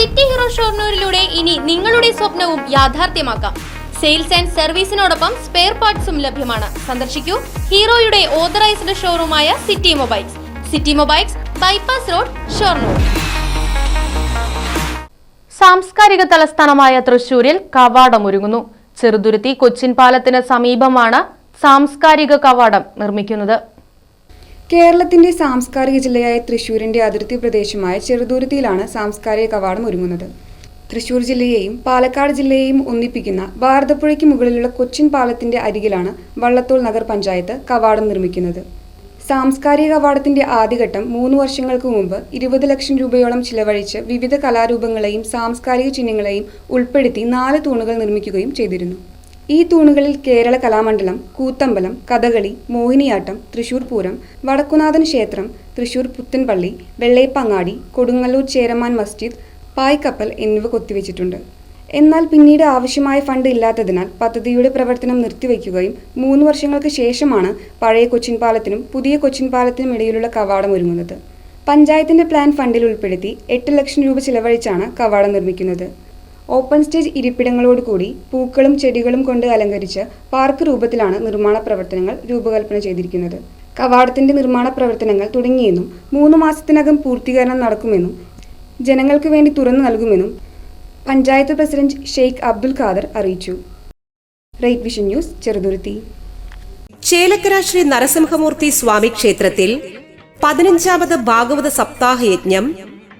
City hero ഷോർണൂരിലൂടെ ഇനി നിങ്ങളുടെ സ്വപ്നവും യാഥാർത്ഥ്യമാക്കാം. സെയിൽസ് ആൻഡ് സർവീസിനോടൊപ്പം സ്പെയർ പാർട്സും ലഭ്യമാണ്. സന്ദർശിക്കൂ ഹീറോയുടെ authorised ഷോറൂമായ city mobiles. City mobiles bypass road Shoranur. സാംസ്കാരിക തലസ്ഥാനമായ തൃശൂരിൽ കവാടം കവാടമൊരുങ്ങുന്നു ചെറുതുരുത്തി കൊച്ചിൻ പാലത്തിന് സമീപമാണ് സാംസ്കാരിക കവാടം നിർമ്മിക്കുന്നത്. കേരളത്തിന്റെ സാംസ്കാരിക ജില്ലയായ തൃശൂരിന്റെ അതിർത്തി പ്രദേശമായ ചെറുതുരുത്തിയിലാണ് സാംസ്കാരിക കവാടം ഒരുങ്ങുന്നത്. തൃശൂർ ജില്ലയെയും പാലക്കാട് ജില്ലയെയും ഒന്നിപ്പിക്കുന്ന ഭാരതപ്പുഴയ്ക്ക് മുകളിലുള്ള കൊച്ചിൻ പാലത്തിന്റെ അരികിലാണ് വള്ളത്തോൾ നഗർ പഞ്ചായത്ത് കവാടം നിർമ്മിക്കുന്നത്. സാംസ്കാരിക കവാടത്തിന്റെ ആദ്യഘട്ടം മൂന്ന് വർഷങ്ങൾക്ക് മുമ്പ് ഇരുപത് ലക്ഷം രൂപയോളം ചിലവഴിച്ച് വിവിധ കലാരൂപങ്ങളെയും സാംസ്കാരിക ചിഹ്നങ്ങളെയും ഉൾപ്പെടുത്തി നാല് തൂണുകൾ നിർമ്മിക്കുകയും ചെയ്തിരുന്നു. ഈ തൂണുകളിൽ കേരള കലാമണ്ഡലം കൂത്തമ്പലം കഥകളി മോഹിനിയാട്ടം തൃശൂർ പൂരം വടക്കുനാഥൻ ക്ഷേത്രം തൃശൂർ പുത്തൻപള്ളി വെള്ളേപ്പങ്ങാടി കൊടുങ്ങല്ലൂർ ചേരമാൻ മസ്ജിദ് പായ്ക്കപ്പൽ എന്നിവ കൊത്തിവെച്ചിട്ടുണ്ട്. എന്നാൽ പിന്നീട് ആവശ്യമായ ഫണ്ട് ഇല്ലാത്തതിനാൽ പദ്ധതിയുടെ പ്രവർത്തനം നിർത്തിവെക്കുകയും മൂന്ന് വർഷങ്ങൾക്ക് ശേഷമാണ് പഴയ കൊച്ചിൻ പാലത്തിനും പുതിയ കൊച്ചിൻ പാലത്തിനും ഇടയിലുള്ള കവാടം ഒരുങ്ങുന്നത്. പഞ്ചായത്തിന്റെ പ്ലാൻ ഫണ്ടിൽ ഉൾപ്പെടുത്തി എട്ട് ലക്ഷം രൂപ ചിലവഴിച്ചാണ് കവാടം നിർമ്മിക്കുന്നത്. ഓപ്പൺ സ്റ്റേജ് ഇരിപ്പിടങ്ങളോട് കൂടി പൂക്കളും ചെടികളും കൊണ്ട് അലങ്കരിച്ച് പാർക്ക് രൂപത്തിലാണ് നിർമ്മാണ പ്രവർത്തനങ്ങൾ രൂപകൽപ്പന ചെയ്തിരിക്കുന്നത്. കവാടത്തിന്റെ നിർമ്മാണ പ്രവർത്തനങ്ങൾ തുടങ്ങിയെന്നും മൂന്ന് മാസത്തിനകം പൂർത്തീകരണം നടക്കുമെന്നും ജനങ്ങൾക്ക് വേണ്ടി തുറന്നു നൽകുമെന്നും പഞ്ചായത്ത് പ്രസിഡന്റ് ഷെയ്ഖ് അബ്ദുൽ ഖാദർ അറിയിച്ചു. Right vision news Cheruthuruthy. Chelakkara Sree Narasimhamoorthy Swami ക്ഷേത്രത്തിൽ പതിനഞ്ചാമത് ഭാഗവത സപ്താഹ യജ്ഞം